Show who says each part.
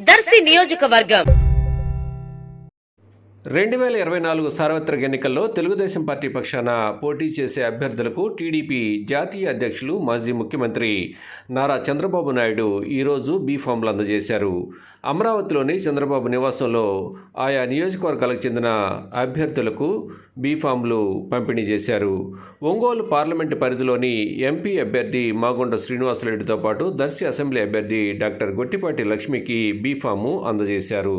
Speaker 1: దర్శి నియోజకవర్గం.
Speaker 2: రెండు వేల ఇరవై నాలుగు సార్వత్రిక ఎన్నికల్లో తెలుగుదేశం పార్టీ పక్షాన పోటీ చేసే అభ్యర్థులకు టీడీపీ జాతీయ అధ్యక్షులు మాజీ ముఖ్యమంత్రి నారా చంద్రబాబు నాయుడు ఈరోజు బీ ఫామ్లు అందజేశారు. అమరావతిలోని చంద్రబాబు నివాసంలో ఆయా నియోజకవర్గాలకు చెందిన అభ్యర్థులకు బీ ఫామ్లు పంపిణీ చేశారు. ఒంగోలు పార్లమెంటు పరిధిలోని ఎంపీ అభ్యర్థి మాగొండ శ్రీనివాసరెడ్డితో పాటు దర్శి అసెంబ్లీ అభ్యర్థి డాక్టర్ గొట్టిపాటి లక్ష్మికి బీ ఫాము అందజేశారు.